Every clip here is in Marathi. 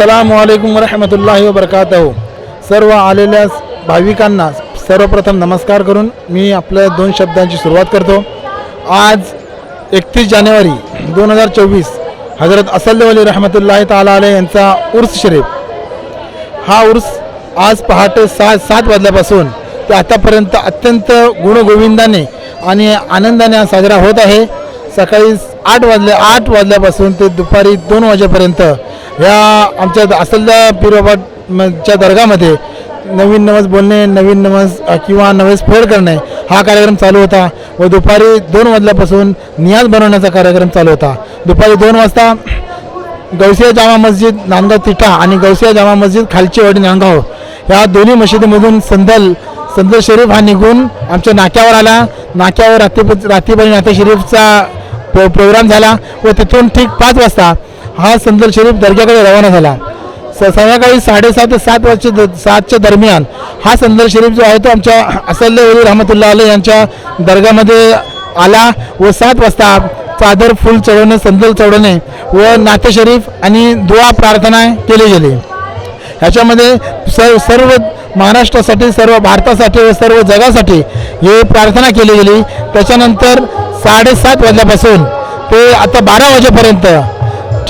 अस्सलाम वालेकुम वरहमतुल्लाहि वबरकातहू सर्व आलेल्या भाविकांना सर्वप्रथम नमस्कार करून मी आपल्या दोन शब्दांची सुरुवात करतो. आज एकतीस जानेवारी दोन हजार चोवीस हजरत असल्यवली रहमतुल्लाही ताला आले यांचा उर्स शरीफ. हा उर्स आज पहाटे सहा सात वाजल्यापासून ते आतापर्यंत अत्यंत गुणगोविंदाने आणि आनंदाने हा साजरा होत आहे. सकाळी आठ वाजल्या आठ वाजल्यापासून ते दुपारी दोन वाजेपर्यंत ह्या आमच्या असलदा पिरोबाच्या दर्गामध्ये नवीन नमज बोलणे नवीन नमज किंवा नवेस फोड करणे हा कार्यक्रम चालू होता व दुपारी दोन वाजल्यापासून नियाज बनवण्याचा कार्यक्रम चालू होता. दुपारी दोन वाजता गौसिया जामा मस्जिद नांदगाव तिठा आणि गौसिया जामा मस्जिद खालची वाडी नांदगाव या दोन्ही मशिदीमधून संदल संदल शरीफ हा निघून आमच्या नाक्यावर आला. नाक्यावर रात्री रात्रीपर्यंत नाते शरीफचा प्रोग्राम झाला व तिथून ठीक पाच वाजता हा संदल शरीफ दर्ग्याकडे रवाना झाला. स संध्याकाळी साडेसात ते सात वाजच्या द सातच्या दरम्यान हा संदल शरीफ जो आहे तो आमच्या असल्ले वली रहमतुल्ला आले यांच्या दर्गामध्ये आला व सात वाजता चादर फुल चढवणे संदल चढवणे व नाते शरीफ आणि दुआ प्रार्थना केली गेली. ह्याच्यामध्ये सर्व सर्व महाराष्ट्रासाठी सर्व भारतासाठी व सर्व जगासाठी हे प्रार्थना केली गेली. त्याच्यानंतर साडेसात वाजल्यापासून ते आता बारा वाजेपर्यंत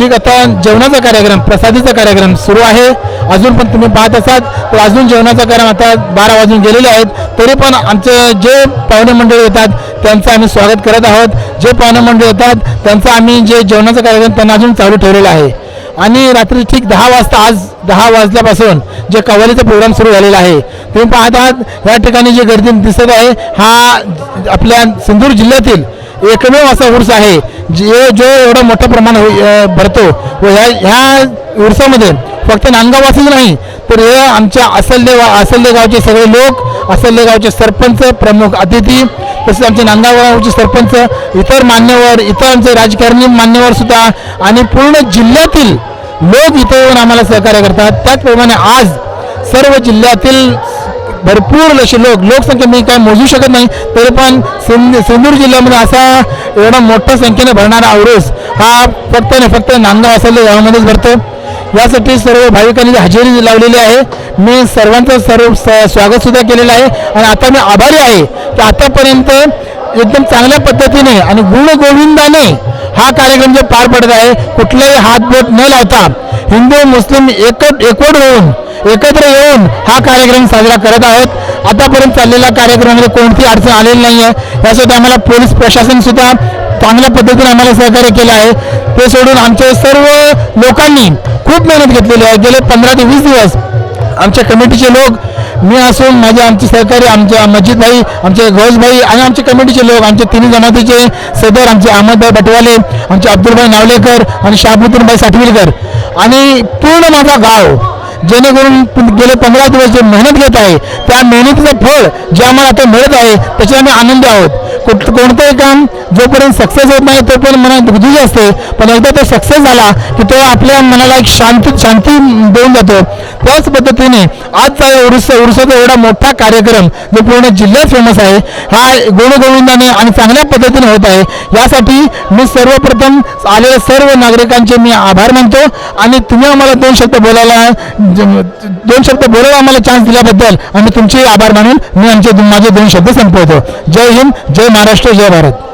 ठीक आता जेवणाचा कार्यक्रम प्रसादीचा कार्यक्रम सुरू आहे. अजून पण तुम्ही पाहत असाल तर अजून जेवणाचा कार्यक्रम आता बारा वाजून गेलेले आहेत. तरी पण आमचे जे पाहुणे मंडळी येतात त्यांचं आम्ही स्वागत करत आहोत. जे पाहुणे मंडळी येतात त्यांचं आम्ही जे जेवणाचा कार्यक्रम त्यांना अजून चालू ठेवलेला आहे. आणि रात्री ठीक दहा वाजता आज दहा वाजल्यापासून जे कव्वालीचा प्रोग्राम सुरू झालेला आहे तुम्ही पाहत आहात या ठिकाणी जी गर्दी दिसत आहे हा आपल्या सिंधुदुर्ग जिल्ह्यातील एकमेव असा उर्स आहे. जे जो एवढा मोठ्या प्रमाणात होई- भरतो व ह्या ह्या उर्सामध्ये फक्त नांदगाववासीच नाही तर हे आमच्या असल्ले असल्ले गावचे सगळे लोक असल्ले गावचे सरपंच प्रमुख अतिथी तसेच आमचे नांदगावचे सरपंच इतर मान्यवर इतर आमचे राजकारणी मान्यवर सुद्धा आणि पूर्ण जिल्ह्यातील लोक इथे येऊन आम्हाला सहकार्य करतात. त्याचप्रमाणे आज सर्व जिल्ह्यातील भरपूर असे लोक लोकसंख्या मी काय मोजू शकत नाही तरी पण सिंध सिंधुदुर्ग जिल्ह्यामध्ये असा एवढा मोठ्या संख्येने भरणारा आवडूस हा फक्त आणि फक्त नांदगाव असलेल्या गावामध्येच भरतो. यासाठी सर्व भाविकांनी हजेरी लावलेली आहे मी सर्वांचं सर्व स- केलेलं आहे. आणि आता मी आभारी आहे की आतापर्यंत एकदम चांगल्या पद्धतीने आणि गुणगोविंदाने हा कार्यक्रम जो पार पडत आहे कुठलाही हातबोट न लावता हिंदू मुस्लिम एकच एकवट होऊन एकत्र येऊन हा कार्यक्रम साजरा करत आहोत. आतापर्यंत चाललेल्या कार्यक्रमामध्ये कोणती अडचण आलेली नाही आहे यासाठी आम्हाला पोलीस प्रशासन सुद्धा चांगल्या पद्धतीने आम्हाला सहकार्य केलं आहे. ते सोडून आमच्या सर्व लोकांनी खूप मेहनत घेतलेली आहे. गेले पंधरा ते वीस दिवस आमच्या कमिटीचे लोक मी असून माझे आमचे सहकारी आमचे मजिद भाई आमचे घोष भाई आणि आमचे कमिटीचे लोक आमचे तिन्ही जमातीचे सदर आमचे अहमदभाई बटवाले आमचे अब्दुलभाई नावलेकर आणि शाहबुद्दीनभाई साठविलकर. आणि पूर्ण माझा गाव जेणेकरून गेले पंधरा दिवस जे मेहनत घेत आहे त्या मेहनतीचं फळ जे आम्हाला आता मिळत आहे त्याचे आम्ही आनंदी आहोत. कुठ कोणतंही काम जोपर्यंत सक्सेस होत नाही तोपर्यंत मनात दुखी असते. पण एकदा तो सक्सेस झाला की तो आपल्या मनाला एक शांती शांती देऊन जातो. त्याच पद्धतीने आजचा उरुस उरुसाचा एवढा मोठा कार्यक्रम जो पूर्ण जिल्ह्यात फेमस आहे हा गुणगोविंदाने आणि चांगल्या पद्धतीने होत आहे. यासाठी मी सर्वप्रथम आलेल्या सर्व नागरिकांचे मी आभार मानतो आणि तुम्ही आम्हाला दोन शब्द बोलायला दोन शब्द बोलायला आम्हाला चान्स दिल्याबद्दल आणि तुमचे आभार मानून मी आमचे माझे दोन शब्द संपवतो. जय हिंद जय महाराष्ट्र जय भारत.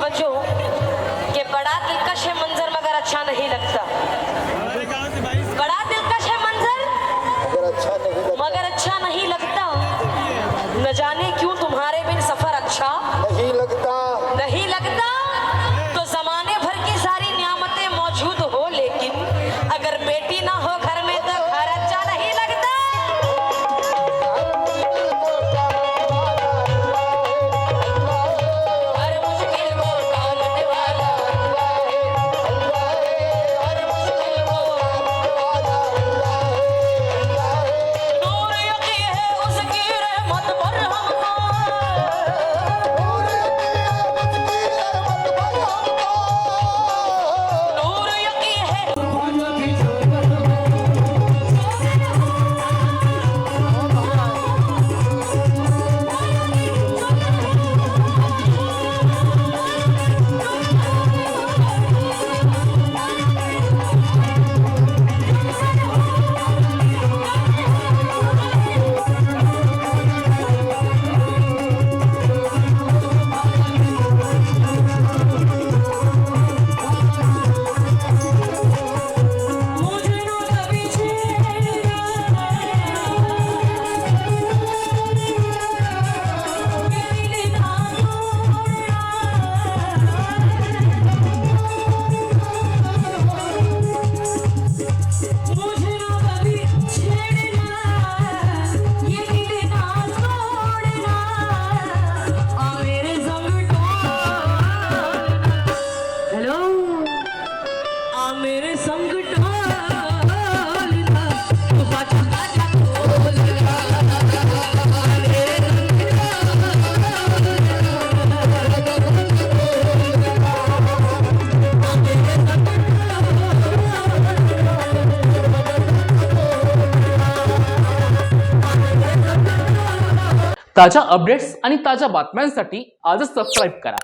ताजा अपडेट्स आणि ताजा बातम्यांसाठी आजच सबस्क्राईब करा.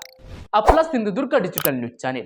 आपला Sindhudurg digital news channel